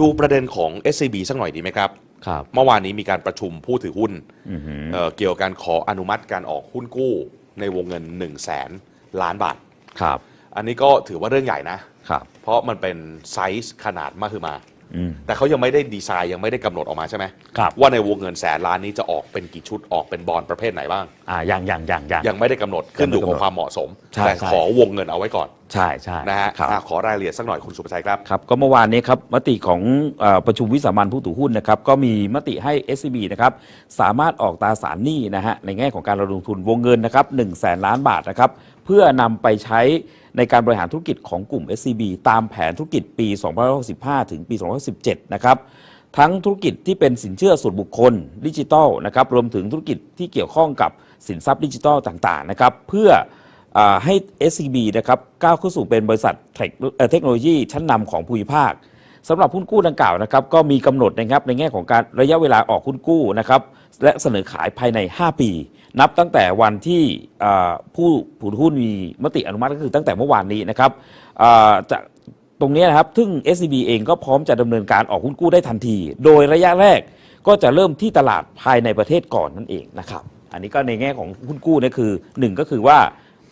ดูประเด็นของ SCB สักหน่อยดีไหมครับ ครับ เมื่อวานนี้มีการประชุมผู้ถือหุ้นอือหือเอ่อเกี่ยวกับการขออนุมัติการออกหุ้นกู้ในวงเงิน1 0 0 0 0แสนล้านบาท ครับ อันนี้ก็ถือว่าเรื่องใหญ่นะ ครับ เพราะมันเป็นไซส์ขนาดมากคือมาอืม แต่เขายังไม่ได้ดีไซน์ยังไม่ได้กำหนดออกมาใช่ไหมครับ ว่าในวงเงินแสนล้านนี้จะออกเป็นกี่ชุดออกเป็นบอลประเภทไหนบ้าง อ่าอย่างอย่างอย่างอย่าง ยังไม่ได้กำหนดขึ้นอยู่ยังไม่กับกำหนดความเหมาะสม ใช่แต่ใช่ ขอวงเงินเอาไว้ก่อนใช่ใช่นะฮะครับ อะขอรายละเอียดสักหน่อยคุณสุภชัยครับ ครับก็เมื่อวานนี้ครับมติของเออประชุมวิสามันผู้ถือหุ้นนะครับก็มีมติให้ SCB นะครับสามารถออกตราสารหนี้นะฮะในแง่ของการระดมทุนวงเงินนะครับ1 0 0 0 0แสนล้านบาทนะครับ เพื่อนำไปใช้ในการบริหารธุรกิจของกลุ่ม SCB ตามแผนธุรกิจปี 2565 ถึงปี2017นะครับ ทั้งธุรกิจที่เป็นสินเชื่อส่วนบุคคลดิจิทัลนะครับ รวมถึงธุรกิจที่เกี่ยวข้องกับสินทรัพย์ดิจิทัลต่างๆ นะครับ เพื่ออให้ SCB นะครับก้าวเข้าสู่เป็นบริษัทเทคเอ่อเทคโนโลยีชั้นนำของภูมิภาค สำหรับหุ้นกู้ดังกล่าวนะครับก็มีกำหนดนะครับในแง่ของการระยะเวลาออกหุ้นกู้นะครับและเสนอขายภายใน 5 ปี นับตั้งแต่วันที่ผู้ผู้หุ้นมีมติอนุมัติก็คือตั้งแต่เมื่อวานนี้นะครับจะตรงนี้นะครับซึ่ง SCB เองก็พร้อมจะดำเนินการออกหุ้นกู้ได้ทันที โดยระยะแรกก็จะเริ่มที่ตลาดภายในประเทศก่อนนั่นเองนะครับ อันนี้ก็ในแง่ของหุ้นกู้นี่คือ 1 ก็คือว่า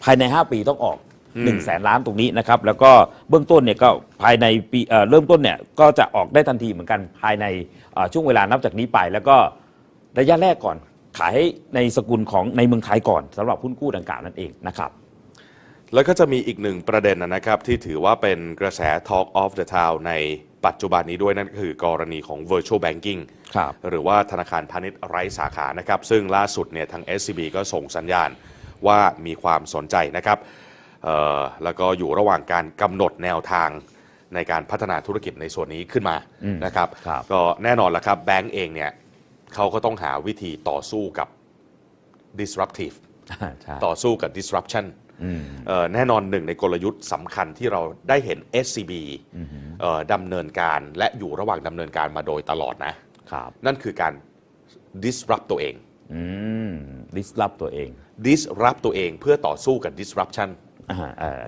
ภายใน 5 ปีต้องออก 1 0 0 0 0แสนล้านตรงนี้นะครับ แล้วก็เบื้องต้นเนี่ยก็ภายในปีเอ่อเริ่มต้นเนี่ยก็จะออกได้ทันทีเหมือนกันภายในเอ่อช่วงเวลานับจากนี้ไป แล้วก็ระยะแรกก่อน ขายให้ในสกุลของในเมืองไทยก่อนสำหรับหุ้นกู้ดังกล่าวนั่นเองนะครับ แล้วก็จะมีอีกหนึ่งประเด็นนะครับ ที่ถือว่าเป็นกระแส Talk of the Town ในปัจจุบันนี้ด้วยนั่นก็คือกรณีของ virtual banking ครับ หรือว่าธนาคารพาณิชย์ไร้สาขานะครับ ซึ่งล่าสุดเนี่ยทาง SCB ก็ส่งสัญญาณว่ามีความสนใจนะครับเอ่อ แล้วก็อยู่ระหว่างการกำหนดแนวทางในการพัฒนาธุรกิจในส่วนนี้ขึ้นมาอืมนะครับครับ ก็แน่นอนละครับแบงก์เองเนี่ยเขาก็ต้องหาวิธีต่อสู้กับ disruptive ใช่ต่อสู้กับ disruption อืมเอ่อแน่นอนหนึ่งในกลยุทธ์สำคัญที่เราได้เห็น SCB เอ่อดำเนินการและอยู่ระหว่างดำเนินการมาโดยตลอดนะครับนั่นคือการ disrupt ตัวเองอืมดิสลอฟตัวเอง disrupt ตัวเองเพื่อต่อสู้กับ disruption อ่าเอ่อ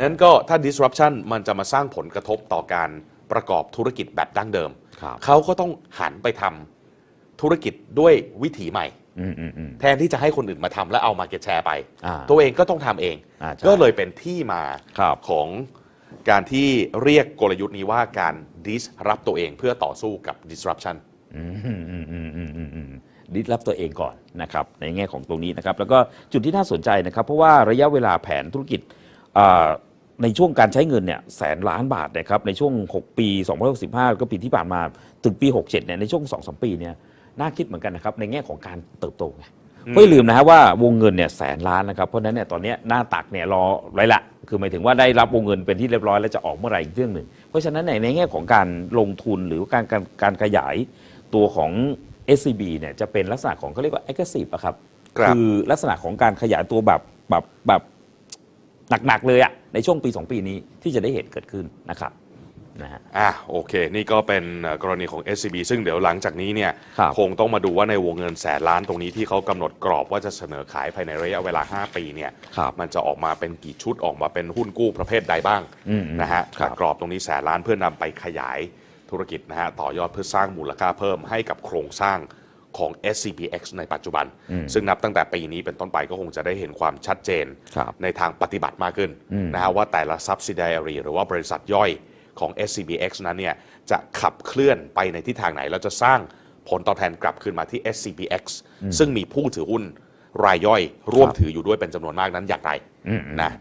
นั้นก็ถ้า disruption มันจะมาสร้างผลกระทบต่อการประกอบธุรกิจแบบดั้งเดิมครับเขาก็ต้องหันไปทำธุรกิจด้วยวิถีใหม่อืมอืมอืมแทนที่จะให้คนอื่นมาทำแล้วเอามาเก็ตแชร์ไปอ่าตัวเองก็ต้องทำเองอ่าใช่ก็เลยเป็นที่มาครับของการที่เรียกกลยุทธ์นี้ว่าการ disrupt ตัวเองเพื่อต่อสู้กับ disruption อืมอืมอืมอืมอืมอืมอืมดิสลอฟตัวเองก่อนนะครับในแง่ของตรงนี้นะครับแล้วก็จุดที่น่าสนใจนะครับ เพราะว่าระยะเวลาแผนธุรกิจอ่า ในช่วงการใช้เงินเนี่ยแสนล้านบาทนะครับในช่วง 6 ปี2065 ก็ปีที่ผ่านมาถึงปี 67 เนี่ยในช่วง 2-3 ปีเนี่ยน่าคิดเหมือนกันนะครับในแง่ของการเติบโตไงเพราะอย่าลืมนะฮะว่าวงเงินเนี่ยแสนล้านนะครับ เพราะฉะนั้นเนี่ยตอนเนี้ยหน้าตักเนี่ยรอไรละ คือหมายถึงว่าได้รับวงเงินเป็นที่เรียบร้อยแล้วจะออกเมื่อไหร่อีกเรื่องหนึ่ง เพราะฉะนั้นในในแง่ของการลงทุนหรือการการการขยายตัวของ SCB เนี่ยจะเป็นลักษณะของเขาเรียกว่า aggressive อะครับครับอลักษณะของการขยายตัวแบบแบบแบบ หนักๆเลยอะในช่วงปี 2 ปีนี้ที่จะได้เห็นเกิดขึ้นนะครับนะฮะ อะโอเค นี่ก็เป็นเอ่อกรณีของ SCB ซึ่งเดี๋ยวหลังจากนี้เนี่ยครับ คงต้องมาดูว่าในวงเงินแสนล้านตรงนี้ที่เขากำหนดกรอบว่าจะเสนอขายภายในระยะเวลา 5 ปีเนี่ย ครับ มันจะออกมาเป็นกี่ชุดออกมาเป็นหุ้นกู้ประเภทใดบ้างอืมอืมนะฮะครับ แต่กรอบตรงนี้แสนล้านเพื่อนำไปขยายธุรกิจนะฮะต่อยอดเพื่อสร้างมูลค่าเพิ่มให้กับโครงสร้าง ของ SCPX ในปัจจุบัน ซึ่งนับตั้งแต่ปีนี้เป็นต้นไปก็คงจะได้เห็นความชัดเจนครับในทางปฏิบัติมากขึ้นอืมนะฮะว่าแต่ละ subsidiary หรือว่าบริษัทย่อยของ SCBX นั้นเนี่ยจะขับเคลื่อนไปในทิศทางไหน แล้วจะสร้างผลตอบแทนกลับคืนมาที่ SCBX ซึ่งมีผู้ถือหุ้นรายย่อยร่วมถืออยู่ด้วยเป็นจำนวนมากนั้นอย่างไรอืมนะ